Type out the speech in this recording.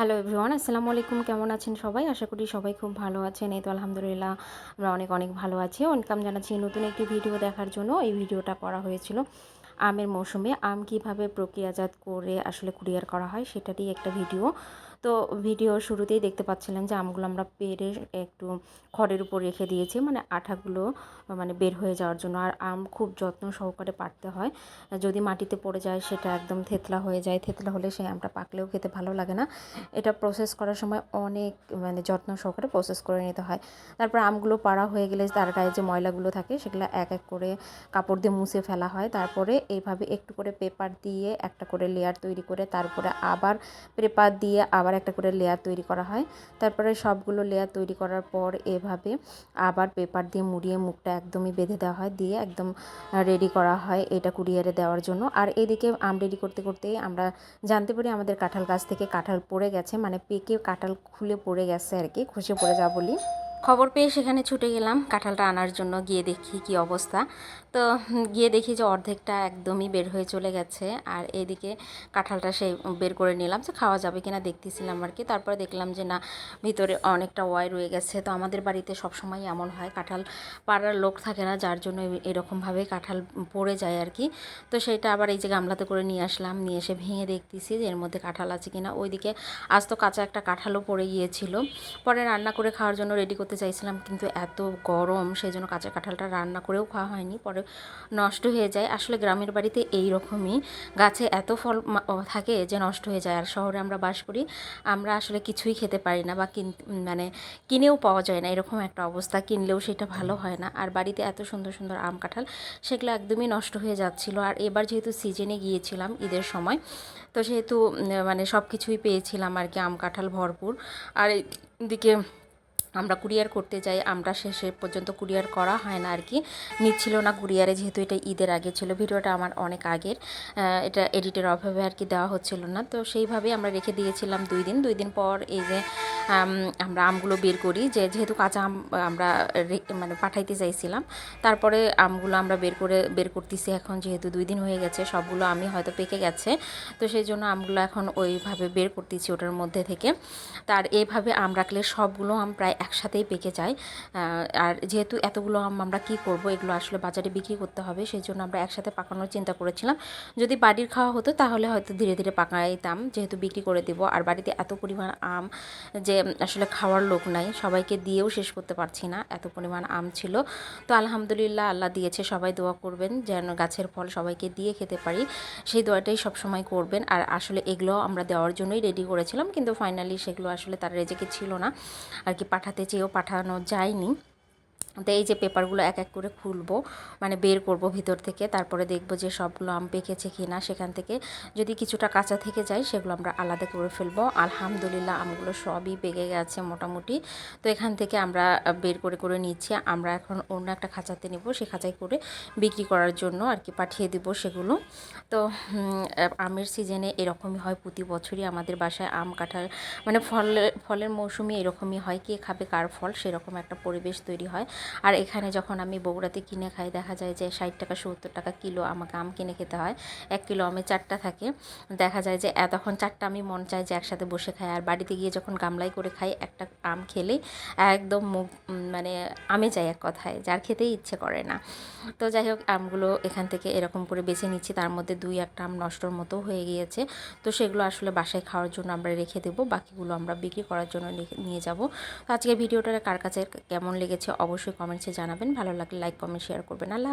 Hello everyone আসসালামু আলাইকুম কেমন আছেন সবাই? আশা করি সবাই খুব ভালো আছেন। এই তো আলহামদুলিল্লাহ, আমরা অনেক অনেক ভালো আছি। ওয়েলকাম জানাচ্ছি নতুন একটি ভিডিও দেখার জন্য। এই ভিডিওটা করা হয়েছিল আমের মৌসুমে আম কীভাবে প্রক্রিয়াজাত করে আসলে কুরিয়ার করা হয়, সেটারই একটা ভিডিও। তো ভিডিও শুরুতেই দেখতে পাচ্ছিলেন যে আমগুলো আমরা পেরে একটু খড়ের উপর রেখে দিয়েছি। মানে আঠাগুলো মানে বের হয়ে যাওয়ার জন্য। আর আম খুব যত্ন সহকারে পাড়তে হয়। যদি মাটিতে পড়ে যায়, সেটা একদম থেতলা হয়ে যায়। থেতলা হলে সেই আমটা পাকলেও খেতে ভালো লাগে না। এটা প্রসেস করার সময় অনেক মানে যত্ন সহকারে প্রসেস করে নিতে হয়। তারপর আমগুলো পাড়া হয়ে গেলে তার গায়ে যে ময়লাগুলো থাকে, সেগুলো এক এক করে কাপড় দিয়ে মুছে ফেলা হয়। তারপরে এইভাবে একটু করে পেপার দিয়ে একটা করে লেয়ার তৈরি করে তারপরে আবার পেপার দিয়ে আবার একটা করে লেয়ার তৈরি করা হয়। তারপরে সবগুলো লেয়ার তৈরি করার পর এভাবে আবার পেপার দিয়ে মুড়িয়ে মুখটা একদমই বেঁধে দেওয়া হয়, দিয়ে একদম রেডি করা হয় এটা কুরিয়ারে দেওয়ার জন্য। আর এদিকে আম রেডি করতে করতে আমরা জানতে পারি আমাদের কাঁঠাল গাছ থেকে কাঁঠাল পড়ে গেছে মানে পেকে কাঁঠাল খুলে পড়ে গেছে আর কি, খসে পড়ে যা বলি। খবর পেয়ে সেখানে ছুটে গেলাম, কাঁঠালটা আনার জন্য গিয়ে দেখি কি অবস্থা। তো গিয়ে দেখি যে অর্ধেকটা একদমই বের হয়ে চলে গেছে আর এদিকে কাঁঠালটা সেই বের করে নিলাম যে খাওয়া যাবে কিনা দেখতেছিলাম আর কি। তারপরে দেখলাম যে না, ভিতরে অনেকটা ওয়াই রয়ে গেছে। তো আমাদের বাড়িতে সবসময় এমন হয়, কাঁঠাল পাড়ার লোক থাকে না, যার জন্য এরকমভাবে কাঁঠাল পড়ে যায় আর কি। তো সেটা আবার এই যে গামলাতে করে নিয়ে আসলাম, নিয়ে এসে ভেঙে দেখতেছি যে এর মধ্যে কাঁঠাল আছে কিনা। ওইদিকে আজ তো কাঁচা একটা কাঁঠালও পড়ে গিয়েছিল। পরে রান্না করে খাওয়ার জন্য রেডি করতে চাইছিলাম কিন্তু এত গরম সেই জন্য কাঁচা কাঁঠালটা রান্না করেও খাওয়া হয়নি, পরে নষ্ট হয়ে যায়। আসলে গ্রামের বাড়িতে এই রকমই গাছে এত ফল থাকে যে নষ্ট হয়ে যায়, আর শহরে আমরা বাস করি, আমরা আসলে কিছুই খেতে পারি না বা কিন মানে কিনেও পাওয়া যায় না, এরকম একটা অবস্থা। কিনলেও সেটা ভালো হয় না। আর বাড়িতে এত সুন্দর সুন্দর আম কাঁঠাল, সেগুলো একদমই নষ্ট হয়ে যাচ্ছিল। আর এবার যেহেতু সিজনে গিয়েছিলাম ঈদের সময়, তো সেহেতু মানে সব কিছুই পেয়েছিলাম আর কি, আম কাঁঠাল ভরপুর। আর এদিকে আমরা কুরিয়ার করতে যাই, আমরা শেষে পর্যন্ত কুরিয়ার করা হয় না আর কি। নিচ্ছিল না কুরিয়ারে, যেহেতু এটা ঈদের আগে ছিল, ভিডিওটা আমার অনেক আগের। এটা এডিটের অভাবে আর কি দেওয়া হচ্ছিল না। তো সেইভাবেই আমরা রেখে দিয়েছিলাম দুই দিন। দুই দিন পর এই যে আমরা আমগুলো বের করি। যে, যেহেতু কাঁচা আম, আমরা মানে পাঠাইতে চাইছিলাম, তারপরে আমগুলো আমরা বের করে, বের করতেছি এখন যেহেতু দুই দিন হয়ে গেছে, সবগুলো আমি হয়তো পেকে গেছে। তো সেই জন্য আমগুলো এখন ওইভাবে বের করতেছি ওটার মধ্যে থেকে। তার এইভাবে আম রাখলে সবগুলো আম প্রায় একসাথেই পেকে যায়। আর যেহেতু এতগুলো আম আমরা কী করব, এগুলো আসলে বাজারে বিক্রি করতে হবে, সেই জন্য আমরা একসাথে পাকানোর চিন্তা করেছিলাম। যদি বাড়ির খাওয়া হতো, তাহলে হয়তো ধীরে ধীরে পাকাইতাম, যেহেতু বিক্রি করে দেবো। আর বাড়িতে এত পরিমাণ আম যে আসলে খাওয়ার লোক নাই, সবাইকে দিয়েও শেষ করতে পারছি না, এত পরিমাণ আম ছিল। তো আলহামদুলিল্লাহ আল্লাহ দিয়েছে, সবাই দোয়া করবেন যেন গাছের ফল সবাইকে দিয়ে খেতে পারি। সেই দোয়াটাই সবসময় করবেন। আর আসলে এগুলো আমরা দেওয়ার জন্যই রেডি করেছিলাম, কিন্তু ফাইনালি সেগুলো আসলে তার রেজেকে ছিল না। আর কি পাঠাতে চেয়েও পাঠানো যায়নি। তো এই যে পেপারগুলো এক এক করে খুলবো মানে বের করব ভিতর থেকে, তারপরে দেখব যে সবগুলো আম পেকেছে কি না সেখান থেকে। যদি কিছুটা কাঁচা থেকে যায়, সেগুলো আমরা আলাদা করে ফেলব। আলহামদুলিল্লাহ আমগুলো সবই পেকে গেছে মোটামুটি। তো এখান থেকে আমরা বের করে করে নিচ্ছি। আমরা এখন অন্য একটা খাঁচাতে নেব। সে খাঁচায় করে বিক্রি করার জন্য আর কি পাঠিয়ে দিব সেগুলো। তো আমের সিজনে এরকমই হয়। প্রতি বছরই আমাদের বাসায় আম কাঁঠাল মানে ফলের ফলের মৌসুমি এরকমই হয়। কে খাবে কার ফল, সেরকম একটা পরিবেশ তৈরি হয়। আর এখানে যখন আমি বগুড়াতে কিনে খাই, দেখা যায় যে ষাট টাকা, সত্তর টাকা কিলো আমাকে আম কিনে খেতে হয়। এক কিলো আমে চারটা থাকে। দেখা যায় যে তখন চারটা আমি মন চায় যে একসাথে বসে খাই। আর বাড়িতে গিয়ে যখন গামলাই করে খাই, একটা আম খেলে একদম মুখ মানে আমে যায় এক কথায়, যার খেতেই ইচ্ছে করে না। তো যাই হোক, আমগুলো এখান থেকে এরকম করে বেছে নিচ্ছি। তার মধ্যে দুই একটা আম নষ্টর মতো হয়ে গিয়েছে। তো সেগুলো আসলে বাসায় খাওয়ার জন্য আমরা রেখে দেবো। বাকিগুলো আমরা বিক্রি করার জন্য নিয়ে যাব। তো আজকে ভিডিওটা কার কাছে, কেমন লেগেছে অবশ্যই কমেন্টসে জানাবেন। ভালো লাগলে লাইক কমেন্ট শেয়ার করবেন। আল্লাহ